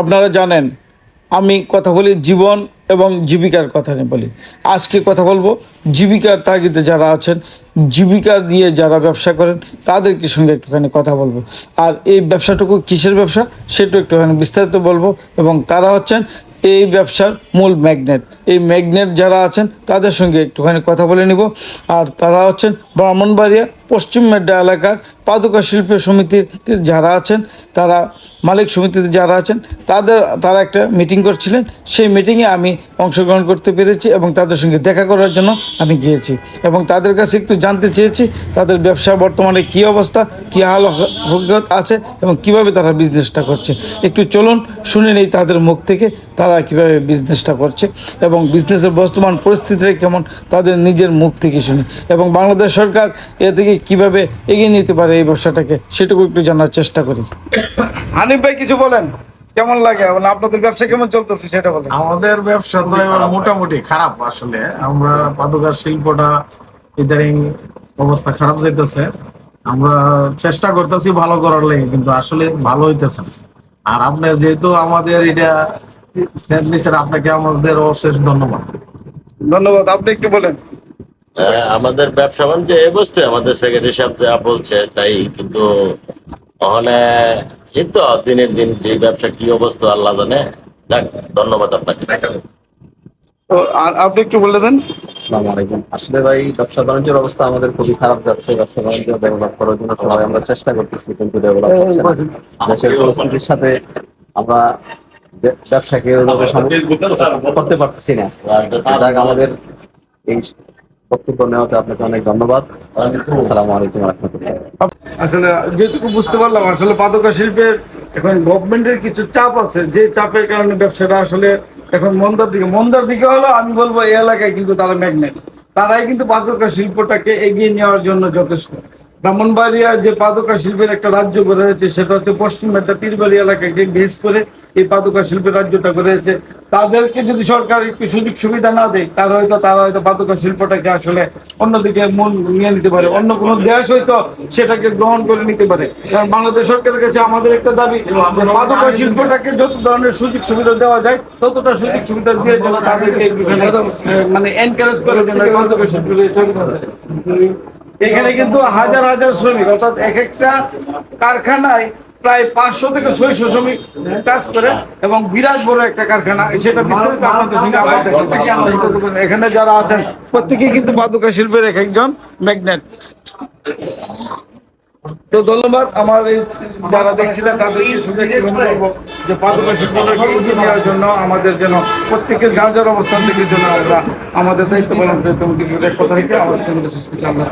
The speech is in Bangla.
আপনারা জানেন, আমি কথা বলি জীবন এবং জীবিকার কথা নিয়ে বলি। আজকে কথা বলব জীবিকার তাগিদে যারা আছেন, জীবিকা দিয়ে যারা ব্যবসা করেন, তাদেরকে সঙ্গে একটুখানি কথা বলব। আর এই ব্যবসাটুকু কিসের ব্যবসা, সেটা একটুখানি বিস্তারিত বলব। এবং তারা হচ্ছেন এই ব্যবসার মূল ম্যাগনেট। এই ম্যাগনেট যারা আছেন, তাদের সঙ্গে একটুখানি কথা বলে নিব। আর তারা হচ্ছেন ব্রাহ্মণবাড়িয়া, পশ্চিম মেড্ডা এলাকার পাদুকা শিল্প সমিতির যারা আছেন, তারা মালিক সমিতিতে যারা আছেন, তাদের, তারা একটা মিটিং করছিলেন। সেই মিটিংয়ে আমি অংশগ্রহণ করতে পেরেছি এবং তাদের সঙ্গে দেখা করার জন্য আমি গিয়েছি। এবং তাদের কাছে একটু জানতে চেয়েছি, তাদের ব্যবসা বর্তমানে কী অবস্থা, কী হাল হকিকত আছে এবং কীভাবে তারা বিজনেসটা করছে। একটু চলুন, শুনে নেই তাদের মুখ থেকে তারা কীভাবে বিজনেসটা করছে এবং বিজনেসের বর্তমান পরিস্থিতিটা কেমন, তাদের নিজের মুখ থেকে শুনি। এবং বাংলাদেশ সরকার এ থেকে কীভাবে এগিয়ে নিতে পারে এই ব্যবসাটাকে সেটুকু একটু জানার চেষ্টা করি। হানিফ ভাই কিছু বলেন? কেমন লাগে? এবং আপনাদের ব্যবসা কেমন চলতেছে সেটা বলেন। আমাদের ব্যবসা তো এবার মোটামুটি খারাপ আসলে। আমরা পাদুকার শিল্পটা ইদারিং অবস্থা খারাপ যাইতেছে। আমরা চেষ্টা করতেছি ভালো করার লেগে কিন্তু আসলে ভালো হইতেছে না। আর আপনি যেহেতু আমাদের এটা সেন্ট আপনাকে আমাদের অশেষ ধন্যবাদ। ধন্যবাদ। আপনি একটু বলেন। আমাদের ব্যবসা বাণিজ্য এই বসতে আমাদের সেক্রেটারি সাহেব যা বলছে তাই কিন্তু তাহলে এই তো দিনের দিন যে ব্যবসা কি অবস্থা আল্লাহ জানে। যাক ধন্যবাদ আপনাকে। তো আর আপনি একটু বলে দেন। আসসালামু আলাইকুম। আসলে ভাই ব্যবসা বাণিজ্যের অবস্থা আমাদের খুবই খারাপ যাচ্ছে। ব্যবসা বাণিজ্য ডেভেলপ করার জন্য সবাই আমরা চেষ্টা করতেছি কিন্তু ডেভেলপ হচ্ছে না। দেশের পরিস্থিতির সাথে আমরা ব্যবসাকে করতে পারতেছি না। যাক আমাদের এই বক্তব্য নেওয়াতে আপনাকে অনেক ধন্যবাদ। আলাইকুম আসলে যেটুকু বুঝতে পারলাম, আসলে শিল্পের এখন গভর্নমেন্টের কিছু চাপ আছে। যে চাপের কারণে ব্যবসাটা আসলে এখন মন্দার দিকে। মন্দার দিকে হলো, আমি বলব এই এলাকায় কিন্তু তারা ম্যাগনেট। তারাই কিন্তু পাদকা শিল্পটাকে এগিয়ে নেওয়ার জন্য যথেষ্ট। ব্রাহ্মণবাড়িয়া যে পাদকা শিল্পের একটা রাজ্য গড়ে হয়েছে সেটা হচ্ছে পশ্চিম একটা পীরবাড়ি এলাকাকে বেস করে এই পাদকা শিল্পের রাজ্যটা গড়ে হয়েছে তাদেরকে যদি সরকার একটু সুযোগ সুবিধা না দেয় তার হয়তো তারা হয়তো পাদকা শিল্পটাকে আসলে অন্যদিকে মন নিয়ে নিতে পারে। অন্য কোনো দেশ হয়তো সেটাকে গ্রহণ করে নিতে পারে। কারণ বাংলাদেশ সরকারের কাছে আমাদের একটা দাবি যে শিল্পটাকে যত ধরনের সুযোগ সুবিধা দেওয়া যায় ততটা সুযোগ সুবিধা দিয়ে যেন তাদেরকে মানে এনকারেজ করে যেন পাদকা শিল্পের এখানে কিন্তু হাজার হাজার শ্রমিক অর্থাৎ এক একটা কারখানায় প্রায় পাঁচশো থেকে ছয়শো শ্রমিক কাজ করে এবং বিরাট বড় একটা কারখানা। সেটা বিস্তারিত আপনাদের সঙ্গে এখানে যারা আছেন প্রত্যেকেই কিন্তু পাদুকা শিল্পের এক একজন ম্যাগনেট। তো ধন্যবাদ আমার এই যারা দেখছিলেন তাদেরকে যে পাদুকা নেওয়ার জন্য আমাদের যেন প্রত্যেকের যার যার অবস্থান থেকে যেন আমরা আমাদের দায়িত্ব পালন করি তুমি কথা রেখে আমার শেষ করছি আমরা।